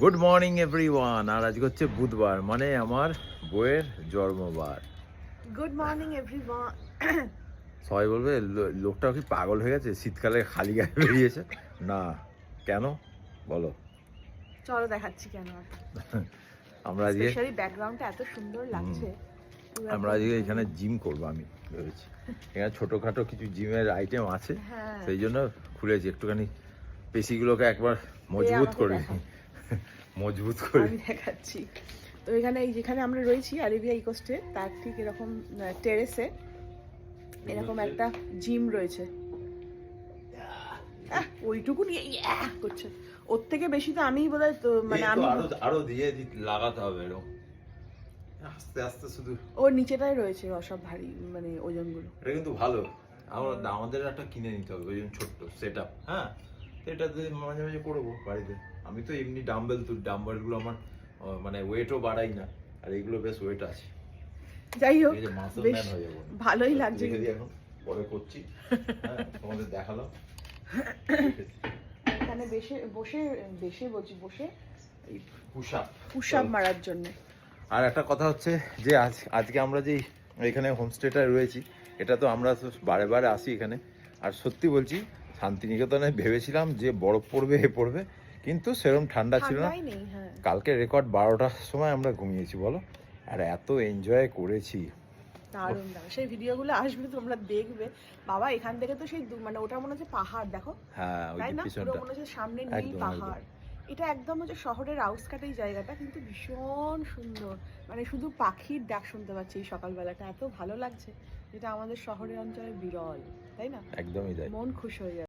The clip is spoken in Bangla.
গুড মর্নিং এভরিওয়ান আর আজকে হচ্ছে বুধবার মানে আমার বইয়ের জন্মবার। গুড মর্নিং এভরিওয়ান সবাই বলবে "লো- লোকটা কি পাগল হয়ে গেছে? শীতকালে খালি গায়ে বেরিয়েছে? না। কেন? বলো। চলো দেখাচ্ছি কেন আমরা আজকে স্পেশালি ব্যাকগ্রাউন্ডটা এত সুন্দর লাগছে। আমরা আজকে এখানে জিম করব আমি ভেবেছি। এখানে ছোটোখাটো কিছু জিমের আইটেম আছে। হ্যাঁ। সেই জন্য খুলেছি। একটুখানি পেশিগুলোকে একবার মজবুত আমাকে করে দেখাও। মজবুত করে। আমি দেখাচ্ছি। তো এখানে এই যেখানে আমরা রয়েছি আরেবিয়া ইকোস্টে তার ঠিক এরকম টেরেসে এরকম একটা জিম রয়েছে। আহ, ওইটুকু নিয়ে করছে। ওর থেকে বেশি তো আমিই বোধহয় তো মানে আমি আরও আরও দিয়ে লাগাতে হবে এরকম। আস্তে আস্তে শুধু। ওর নিচেটাই রয়েছে সব ভারী মানে ওজনগুলো। এটা কিন্তু ভালো। আমরা আমাদের একটা কিনে নিতে হবে ওই জন্য ছোট্ট সেট আপ হ্যাঁ? তো এটা মাঝে মাঝে করব বাড়িতে। আমি তো এমনি ডাম্বেল তো ডাম্বেলগুলো আমার মানে ওয়েটও বাড়াই না। আর এগুলো বেশ ওয়েট আছে। যাই হোক বেশ ভালোই লাগছে এখন পরে করছি। হ্যাঁ তোমাদের দেখালাম। এখানে বসে বসে বসে বলছি বসে। পুশ আপ মারার জন্য। আর একটা কথা হচ্ছে যে আজ আজকে আমরা যে এখানে হোমস্টেটায় রয়েছি এটা তো আমরা বারে বারে আসি এখানে। আর সত্যি বলছি শান্তিনিকেতনে ভেবেছিলাম যে বরফ পড়বে এ পড়বে কিন্তু সেরকম ঠান্ডা ছিল না। হ্যাঁ। কালকে রেকর্ড বারোটার সময় আমরা ঘুমিয়েছি বলো। আর এত এনজয় করেছি। দারুণ দারুণ। সেই ভিডিওগুলো আসবে তোমরা দেখবে। বাবা এখান থেকে তো সেই মানে ওটা মনে হচ্ছে পাহাড় দেখো। হ্যাঁ ওই পিছনটা। মনে হচ্ছে সামনে নীল পাহাড়। এটা একদম হচ্ছে শহরের আউটস্কাটেই জায়গাটা কিন্তু ভীষণ সুন্দর। মানে শুধু পাখির ডাক শুনতে পাচ্ছি এই সকালবেলাটা এত ভালো লাগছে। যেটা আমাদের শহরের অঞ্চলে বিরল তাই না? একদমই তাই। মন খুশ হয়ে যাবে